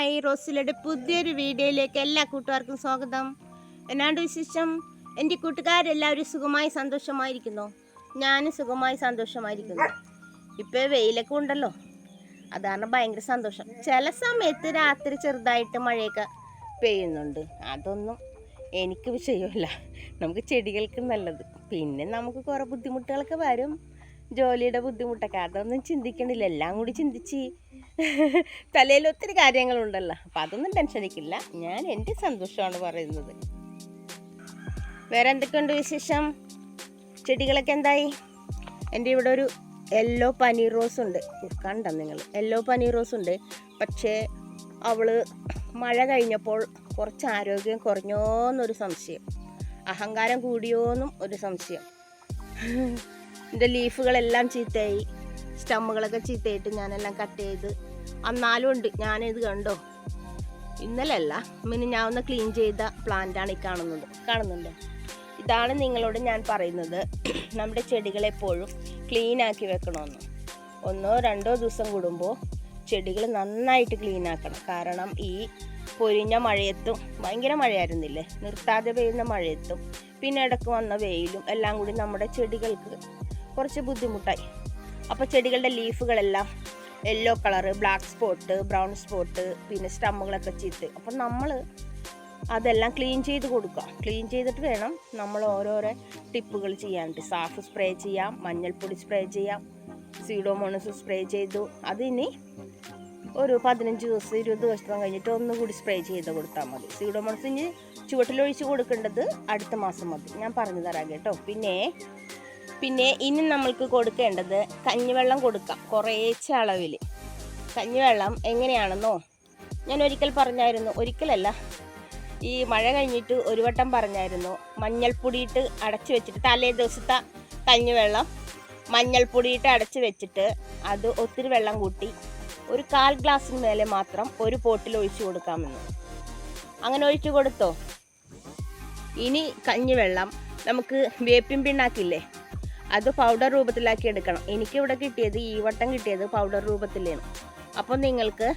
Hi റോസിലയുടെ പുതിയൊരു വീഡിയോയിലേക്ക് എല്ലാ കൂട്ടുകാർക്കും സ്വാഗതം. എന്നാണ്ട് വിശേഷം? എന്റെ കൂട്ടുകാരെല്ലാവരും സുഖമായി സന്തോഷമായിരിക്കുന്നു. ഞാനും സുഖമായി സന്തോഷമായിരിക്കുന്നു. ഇപ്പോൾ വെയിലൊക്കെ ഉണ്ടല്ലോ. അതാണ് ഭയങ്കര സന്തോഷം. ചില സമയത്ത് രാത്രി ചെറുതായിട്ട് മഴയൊക്കെ പെയ്യുന്നുണ്ട്. അതൊന്നും എനിക്ക് വിഷയമല്ല. നമുക്ക് ചെടികൾക്ക് നല്ലത്. പിന്നെ നമുക്ക് കുറേ ബുദ്ധിമുട്ടുകളൊക്കെ വരും. ജോലിയുടെ ബുദ്ധിമുട്ടൊക്കെ. അതൊന്നും ചിന്തിക്കണില്ല. എല്ലാം കൂടി ചിന്തിച്ച് തലയിൽ ഒത്തിരി കാര്യങ്ങളുണ്ടല്ലോ. അപ്പം അതൊന്നും ടെൻഷൻ അടിക്കില്ല. ഞാൻ എന്റെ സന്തോഷമാണ് പറയുന്നത്. വേറെ എന്തൊക്കെയുണ്ട് വിശേഷം? ചെടികളൊക്കെ എന്തായി? എന്റെ ഇവിടെ ഒരു യെല്ലോ പനി റോസ് ഉണ്ട്. കണ്ട നിങ്ങൾ? യെല്ലോ പനി റോസ് ഉണ്ട്. പക്ഷേ അവൾ മഴ കഴിഞ്ഞപ്പോൾ കുറച്ച് ആരോഗ്യം കുറഞ്ഞോന്നൊരു സംശയം. അഹങ്കാരം കൂടിയോന്നും ഒരു സംശയം. എന്റെ ലീഫുകളെല്ലാം ചീത്തയായി. സ്റ്റമ്മുകളൊക്കെ ചീത്തയായിട്ട് ഞാനെല്ലാം കട്ട് ചെയ്ത് എന്നാലും ഉണ്ട്. ഞാനിത് കണ്ടോ? ഇന്നലെ അല്ല ഒന്ന് ക്ലീൻ ചെയ്ത പ്ലാന്റാണ് ഈ കാണുന്നത്. കാണുന്നുണ്ടോ? ഇതാണ് നിങ്ങളോട് ഞാൻ പറയുന്നത്. നമ്മുടെ ചെടികളെപ്പോഴും ക്ലീൻ ആക്കി വെക്കണമെന്ന് ഒന്നോ രണ്ടോ ദിവസം കൂടുമ്പോൾ ചെടികൾ നന്നായിട്ട് ക്ലീൻ ആക്കണം. കാരണം ഈ പൊരിഞ്ഞ മഴയത്തും ഭയങ്കര മഴയായിരുന്നില്ലേ? നിർത്താതെ പെയ്യുന്ന മഴയത്തും പിന്നെ ഇടയ്ക്ക് വന്ന വെയിലും എല്ലാം കൂടി നമ്മുടെ ചെടികൾക്ക് കുറച്ച് ബുദ്ധിമുട്ടായി. അപ്പോൾ ചെടികളുടെ ലീഫുകളെല്ലാം yellow colour black spot brown spot പിന്നെ സ്റ്റമ്മുകളൊക്കെ ചീത്ത്. അപ്പം നമ്മൾ അതെല്ലാം ക്ലീൻ ചെയ്ത് കൊടുക്കുക. ക്ലീൻ ചെയ്തിട്ട് വേണം നമ്മൾ ഓരോരോ ടിപ്പുകൾ ചെയ്യാനുണ്ട് സാഫ് സ്പ്രേ ചെയ്യാം മഞ്ഞൾപ്പൊടി സ്പ്രേ ചെയ്യാം സീഡോമോണസ് സ്പ്രേ ചെയ്തു. അതിനി ഒരു പതിനഞ്ച് ദിവസം ഇരുപത് ദിവസം കഴിഞ്ഞിട്ട് ഒന്നുകൂടി സ്പ്രേ ചെയ്ത് കൊടുത്താൽ മതി. സീഡോമോണസ് ഇനി ചുവട്ടിലൊഴിച്ച് കൊടുക്കേണ്ടത് അടുത്ത മാസം മതി. ഞാൻ പറഞ്ഞു തരാം കേട്ടോ. പിന്നെ പിന്നെ ഇനി നമ്മൾക്ക് കൊടുക്കേണ്ടത് കഞ്ഞിവെള്ളം കൊടുക്കാം കുറേശ്ശെ അളവിൽ കഞ്ഞിവെള്ളം എങ്ങനെയാണെന്നോ ഞാൻ ഒരിക്കൽ പറഞ്ഞായിരുന്നു ഒരിക്കലല്ല ഈ മഴ കഴിഞ്ഞിട്ട് ഒരു വട്ടം പറഞ്ഞായിരുന്നു മഞ്ഞൾപ്പൊടിയിട്ട് അടച്ചു വെച്ചിട്ട് തലേ ദിവസത്തെ കഞ്ഞിവെള്ളം മഞ്ഞൾപ്പൊടിയിട്ട് അടച്ചു വെച്ചിട്ട് അത് ഒത്തിരി വെള്ളം കൂട്ടി ഒരു കാൽ ഗ്ലാസ്സിന് മേലെ മാത്രം ഒരു പോട്ടിൽ ഒഴിച്ചു കൊടുക്കാമെന്ന്. അങ്ങനെ ഒഴിച്ചു കൊടുത്തോ? ഇനി കഞ്ഞിവെള്ളം നമുക്ക് വേപ്പിൻ പിണ്ണാക്കില്ലേ? അത് പൗഡർ രൂപത്തിലാക്കി എടുക്കണം. എനിക്കിവിടെ കിട്ടിയത് ഈ വട്ടം കിട്ടിയത് പൗഡർ രൂപത്തിലാണ്. അപ്പോൾ നിങ്ങൾക്ക്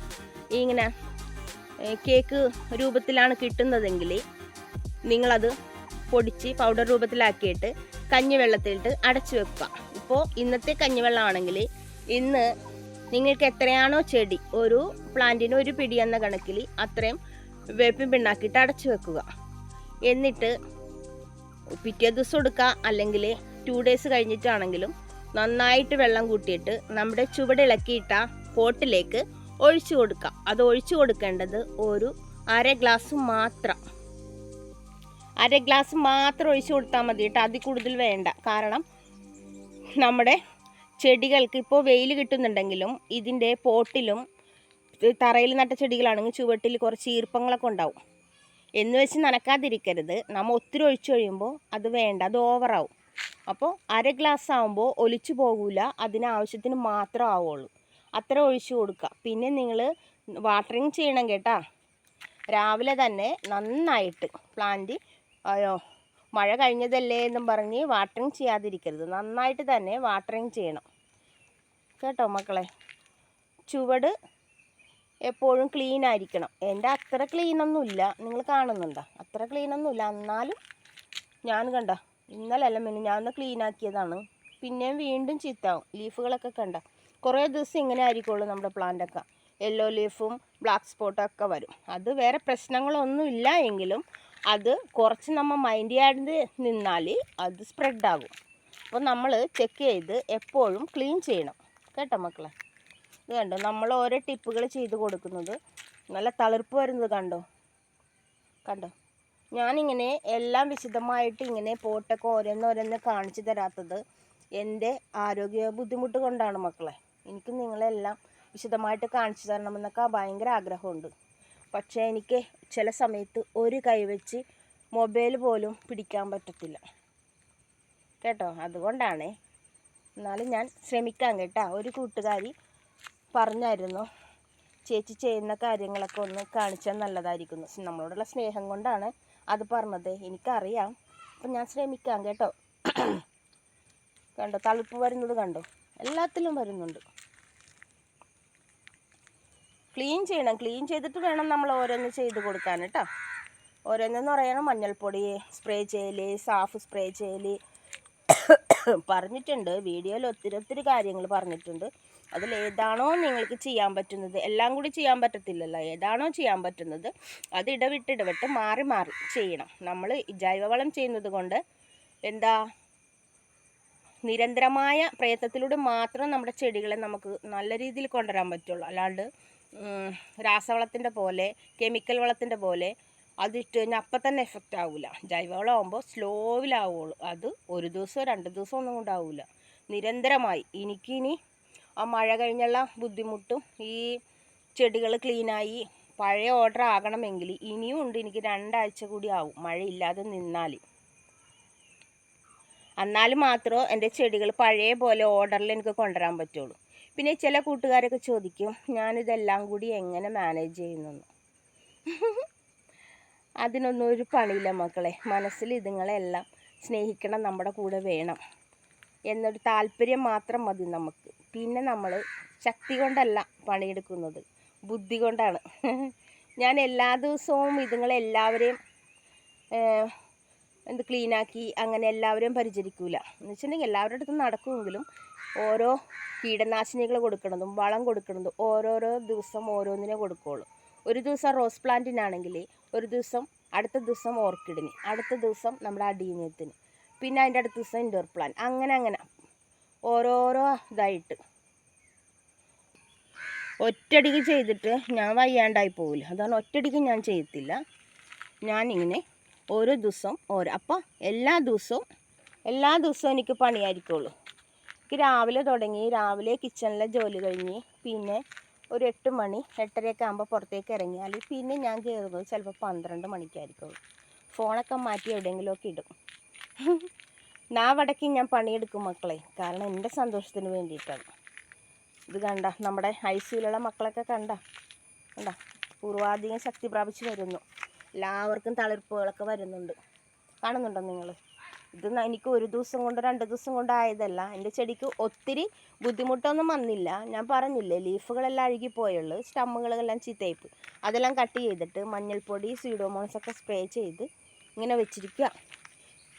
ഇങ്ങനെ കേക്ക് രൂപത്തിലാണ് കിട്ടുന്നതെങ്കിൽ നിങ്ങളത് പൊടിച്ച് പൗഡർ രൂപത്തിലാക്കിയിട്ട് കഞ്ഞിവെള്ളത്തിലിട്ട് അടച്ചു വെക്കുക. ഇപ്പോൾ ഇന്നത്തെ കഞ്ഞിവെള്ളമാണെങ്കിൽ ഇന്ന് നിങ്ങൾക്ക് എത്രയാണോ ചെടി ഒരു പ്ലാന്റിന് ഒരു പിടി എന്ന കണക്കിൽ അത്രയും വേപ്പിൻ പിണ്ണാക്കിയിട്ട് അടച്ചു വെക്കുക. എന്നിട്ട് പിറ്റേ ദിവസം എടുക്കുക. അല്ലെങ്കിൽ ടു ഡേയ്സ് കഴിഞ്ഞിട്ടാണെങ്കിലും നന്നായിട്ട് വെള്ളം കൂട്ടിയിട്ട് നമ്മുടെ ചുവടിളക്കിയിട്ട പോട്ടിലേക്ക് ഒഴിച്ചു കൊടുക്കാം. അത് ഒഴിച്ചു കൊടുക്കേണ്ടത് ഒരു അര ഗ്ലാസ് മാത്രം. അര ഗ്ലാസ് മാത്രം ഒഴിച്ചു കൊടുത്താൽ മതി കേട്ടോ കൂടുതൽ വേണ്ട. കാരണം നമ്മുടെ ചെടികൾക്ക് ഇപ്പോൾ വെയിൽ കിട്ടുന്നുണ്ടെങ്കിലും ഇതിന്റെ പോട്ടിലും തറയിൽ നട്ട ചെടികളാണെങ്കിൽ ചുവട്ടിൽ കുറച്ച് ഈർപ്പങ്ങളൊക്കെ ഉണ്ടാവും. എന്ന് വെച്ച് നനക്കാതിരിക്കരുത്. നമ്മൾ ഒത്തിരി ഒഴിച്ചു കഴിയുമ്പോൾ അത് വേണ്ട. അത് ഓവറാവും അപ്പോൾ അര ഗ്ലാസ് ആകുമ്പോൾ ഒലിച്ചു പോകില്ല അതിനാവശ്യത്തിന് മാത്രം ആവുള്ളൂ. അത്ര ഒഴിച്ചു കൊടുക്കുക പിന്നെ നിങ്ങൾ വാട്ടറിങ് ചെയ്യണം കേട്ടാ. രാവിലെ തന്നെ നന്നായിട്ട് പ്ലാന്റ് അയ്യോ മഴ കഴിഞ്ഞതല്ലേ എന്നും പറഞ്ഞ് വാട്ടറിങ് ചെയ്യാതിരിക്കരുത്. നന്നായിട്ട് തന്നെ വാട്ടറിങ് ചെയ്യണം. കേട്ടോ മക്കളെ? ചുവട് എപ്പോഴും ക്ലീൻ ആയിരിക്കണം. എന്റെ അത്ര ക്ലീനൊന്നുമില്ല നിങ്ങൾ കാണുന്നുണ്ടോ? അത്ര ക്ലീനൊന്നുമില്ല എന്നാലും ഞാൻ കണ്ട? ഇന്നലെ അല്ല മിന്നു ഞാൻ ഒന്ന് ക്ലീൻ ആക്കിയതാണ്. പിന്നെയും വീണ്ടും ചീത്താവും. ലീഫുകളൊക്കെ കണ്ട. കുറേ ദിവസം ഇങ്ങനെ ആയിരിക്കുള്ളൂ നമ്മുടെ പ്ലാന്റൊക്കെ യെല്ലോ ലീഫും ബ്ലാക്ക് സ്പോട്ടും ഒക്കെ വരും. അത് വേറെ പ്രശ്നങ്ങളൊന്നും ഇല്ല എങ്കിലും അത് കുറച്ച് നമ്മൾ മൈൻഡ് ചെയ്യാണ്ട് നിന്നാൽ അത് സ്പ്രെഡ് ആകും. അപ്പോൾ നമ്മൾ ചെക്ക് ചെയ്ത് എപ്പോഴും ക്ലീൻ ചെയ്യണം. കേട്ടോ മക്കളെ? ഇത് കണ്ടോ? നമ്മൾ ഓരോ ടിപ്പുകൾ ചെയ്ത് കൊടുക്കുന്നത്. നല്ല തളിർപ്പ് വരുന്നത് കണ്ടോ? കണ്ടോ? ഞാനിങ്ങനെ എല്ലാം വിശദമായിട്ട് ഇങ്ങനെ പോട്ടൊക്കെ ഓരോന്നോരോന്ന് കാണിച്ചു തരാത്തത് എന്റെ ആരോഗ്യ ബുദ്ധിമുട്ട് കൊണ്ടാണ് മക്കളെ. എനിക്ക് നിങ്ങളെല്ലാം വിശദമായിട്ട് കാണിച്ചു തരണമെന്നൊക്കെ ഭയങ്കര ആഗ്രഹമുണ്ട്. പക്ഷേ എനിക്ക് ചില സമയത്ത് ഒരു കൈവച്ച് മൊബൈൽ പോലും പിടിക്കാൻ പറ്റത്തില്ല. കേട്ടോ? അതുകൊണ്ടാണ്. എന്നാലും ഞാൻ ശ്രമിക്കാം കേട്ടോ. ഒരു കൂട്ടുകാരി പറഞ്ഞായിരുന്നു ചേച്ചി ചെയ്യുന്ന കാര്യങ്ങളൊക്കെ ഒന്ന് കാണിച്ചാൽ നല്ലതായിരിക്കുന്നു. നമ്മളോടുള്ള സ്നേഹം കൊണ്ടാണ് അത് പറഞ്ഞത് എനിക്കറിയാം. അപ്പം ഞാൻ ശ്രമിക്കാം കേട്ടോ. കണ്ടോ തളിപ്പ് വരുന്നത് കണ്ടോ? എല്ലാത്തിലും വരുന്നുണ്ട്. ക്ലീൻ ചെയ്യണം ക്ലീൻ ചെയ്തിട്ട് വേണം നമ്മൾ ഓരോന്ന് ചെയ്ത് കൊടുക്കാൻ കേട്ടോ. ഓരോന്നെന്ന് പറയണം മഞ്ഞൾപ്പൊടി സ്പ്രേ ചെയ്യൽ സാഫ് സ്പ്രേ ചെയ്യൽ പറഞ്ഞിട്ടുണ്ട്. വീഡിയോയിൽ ഒത്തിരി ഒത്തിരി കാര്യങ്ങൾ പറഞ്ഞിട്ടുണ്ട്. അതിൽ ഏതാണോ നിങ്ങൾക്ക് ചെയ്യാൻ പറ്റുന്നത് എല്ലാം കൂടി ചെയ്യാൻ പറ്റത്തില്ലല്ലോ. ഏതാണോ ചെയ്യാൻ പറ്റുന്നത് അത് ഇടവിട്ട് ഇടവിട്ട് മാറി മാറി ചെയ്യണം. നമ്മൾ ജൈവവളം ചെയ്യുന്നത് കൊണ്ട് എന്താ? നിരന്തരമായ പ്രയത്നത്തിലൂടെ മാത്രം നമ്മുടെ ചെടികളെ നമുക്ക് നല്ല രീതിയിൽ കൊണ്ടുവരാൻ പറ്റുള്ളൂ. അല്ലാണ്ട് രാസവളത്തിന്റെ പോലെ കെമിക്കൽ വളത്തിന്റെ പോലെ അതിട്ട് കഴിഞ്ഞാൽ അപ്പം തന്നെ എഫക്റ്റ് ആവില്ല ജൈവവളം ആകുമ്പോൾ സ്ലോവിലാവുള്ളൂ അത് ഒരു ദിവസമോ രണ്ട് ദിവസമോ ഒന്നും കൊണ്ടാവില്ല നിരന്തരമായി. എനിക്കിനി ആ മഴ കഴിഞ്ഞുള്ള ബുദ്ധിമുട്ടും ഈ ചെടികൾ ക്ലീനായി പഴയ ഓർഡർ ആകണമെങ്കിൽ ഇനിയും ഉണ്ട്. എനിക്ക് രണ്ടാഴ്ച കൂടി ആവും മഴയില്ലാതെ നിന്നാൽ എന്നാൽ മാത്രമേ എന്റെ ചെടികൾ പഴയ പോലെ ഓർഡറിൽ എനിക്ക് കൊണ്ടുവരാൻ പറ്റുള്ളൂ. പിന്നെ ചില കൂട്ടുകാരൊക്കെ ചോദിക്കും ഞാനിതെല്ലാം കൂടി എങ്ങനെ മാനേജ് ചെയ്യുന്നു അതിനൊന്നും ഒരു പണിയില്ല മക്കളെ. മനസ്സിൽ ഇതുങ്ങളെല്ലാം സ്നേഹിക്കണം നമ്മുടെ കൂടെ വേണം എന്നൊരു താല്പര്യം മാത്രം മതി നമുക്ക്. പിന്നെ നമ്മൾ ശക്തി കൊണ്ടല്ല പണിയെടുക്കുന്നത്. ബുദ്ധി കൊണ്ടാണ്. ഞാൻ എല്ലാ ദിവസവും ഇതുങ്ങളെ എല്ലാവരെയും എന്ത് ക്ലീനാക്കി അങ്ങനെ എല്ലാവരെയും പരിചരിക്കൂല. എന്ന് വെച്ചിട്ടുണ്ടെങ്കിൽ എല്ലാവരുടെ അടുത്തും നടക്കുമെങ്കിലും ഓരോ കീടനാശിനികൾ കൊടുക്കണതും വളം കൊടുക്കണതും ഓരോരോ ദിവസം ഓരോന്നിനെ കൊടുക്കുകയുള്ളൂ ഒരു ദിവസം റോസ് പ്ലാന്റിനാണെങ്കിൽ ഒരു ദിവസം അടുത്ത ദിവസം ഓർക്കിഡിന് അടുത്ത ദിവസം നമ്മുടെ അടീനിയത്തിന് പിന്നെ അതിന്റെ അടുത്ത ദിവസം ഇൻഡോർ പ്ലാൻ അങ്ങനെ അങ്ങനെ. ഓരോരോ ഇതായിട്ട്. ഒറ്റടിക്ക് ചെയ്തിട്ട് ഞാൻ വയ്യാണ്ടായി പോവില്ല. അതാണ് ഒറ്റടിക്ക് ഞാൻ ചെയ്യത്തില്ല. ഞാനിങ്ങനെ ഓരോ ദിവസം ഓരോ അപ്പോൾ എല്ലാ ദിവസവും എല്ലാ ദിവസവും എനിക്ക് പണിയായിരിക്കുള്ളൂ. എനിക്ക് രാവിലെ തുടങ്ങി രാവിലെ കിച്ചണിലെ ജോലി കഴിഞ്ഞ് പിന്നെ ഒരു എട്ട് മണി എട്ടരയൊക്കെ ആകുമ്പോൾ പുറത്തേക്ക് ഇറങ്ങിയാൽ പിന്നെ ഞാൻ കയറുന്നത് ചിലപ്പോൾ പന്ത്രണ്ട് മണിക്കായിരിക്കും ഫോണൊക്കെ മാറ്റി എവിടെയെങ്കിലുമൊക്കെ ഇടും. നാവടക്കി ഞാൻ പണിയെടുക്കും മക്കളെ. കാരണം എന്റെ സന്തോഷത്തിന് വേണ്ടിയിട്ടാണ്. ഇത് കണ്ട നമ്മുടെ ഐ സിയിലുള്ള മക്കളൊക്കെ കണ്ട? കണ്ട? പൂർവാധികം ശക്തി പ്രാപിച്ചു വരുന്നു. എല്ലാവർക്കും തളിർപ്പുകളൊക്കെ വരുന്നുണ്ട്. കാണുന്നുണ്ടോ നിങ്ങൾ ഇത് എനിക്ക് ഒരു ദിവസം കൊണ്ട് രണ്ട് ദിവസം കൊണ്ട് ആയതല്ല. എന്റെ ചെടിക്ക് ഒത്തിരി ബുദ്ധിമുട്ടൊന്നും വന്നില്ല. ഞാൻ പറഞ്ഞില്ലേ ലീഫുകളെല്ലാം അഴുകിപ്പോയുള്ളൂ സ്റ്റമ്മുകളെല്ലാം ചീത്തയിപ്പ് അതെല്ലാം കട്ട് ചെയ്തിട്ട് മഞ്ഞൾപ്പൊടി സീഡോമോൺസ് ഒക്കെ സ്പ്രേ ചെയ്ത് ഇങ്ങനെ വെച്ചിരിക്കുക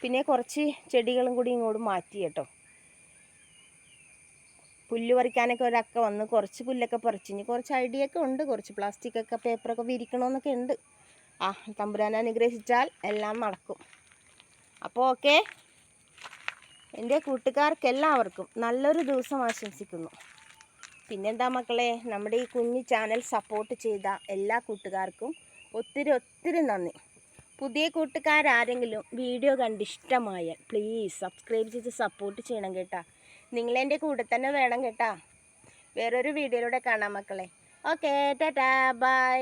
പിന്നെ കുറച്ച് ചെടികളും കൂടി ഇങ്ങോട്ട് മാറ്റി കേട്ടോ. പുല്ല് പറിക്കാനൊക്കെ ഒരക്ക വന്ന് കുറച്ച് പുല്ലൊക്കെ പറിച്ച്. ഇനി കുറച്ച് ഐഡിയ ഒക്കെ ഉണ്ട്. കുറച്ച് പ്ലാസ്റ്റിക് ഒക്കെ പേപ്പറൊക്കെ വിരിക്കണമെന്നൊക്കെ ഉണ്ട്. ആ തമ്പുരാൻ അനുഗ്രഹിച്ചാൽ എല്ലാം നടക്കും. അപ്പോൾ ഓക്കെ. എന്റെ കൂട്ടുകാർക്ക് എല്ലാവർക്കും നല്ലൊരു ദിവസം ആശംസിക്കുന്നു. പിന്നെന്താ മക്കളെ നമ്മുടെ ഈ കുഞ്ഞു ചാനൽ സപ്പോർട്ട് ചെയ്ത എല്ലാ കൂട്ടുകാർക്കും ഒത്തിരി ഒത്തിരി നന്ദി. പുതിയ കൂട്ടുകാരാരെങ്കിലും വീഡിയോ കണ്ട് ഇഷ്ടമായാൽ പ്ലീസ് സബ്സ്ക്രൈബ് ചെയ്ത് സപ്പോർട്ട് ചെയ്യണം കേട്ടാ. നിങ്ങളെന്റെ കൂടെ തന്നെ വേണം കേട്ടാ. വേറൊരു വീഡിയോയിലൂടെ കാണാം മക്കളെ. Okay tata bye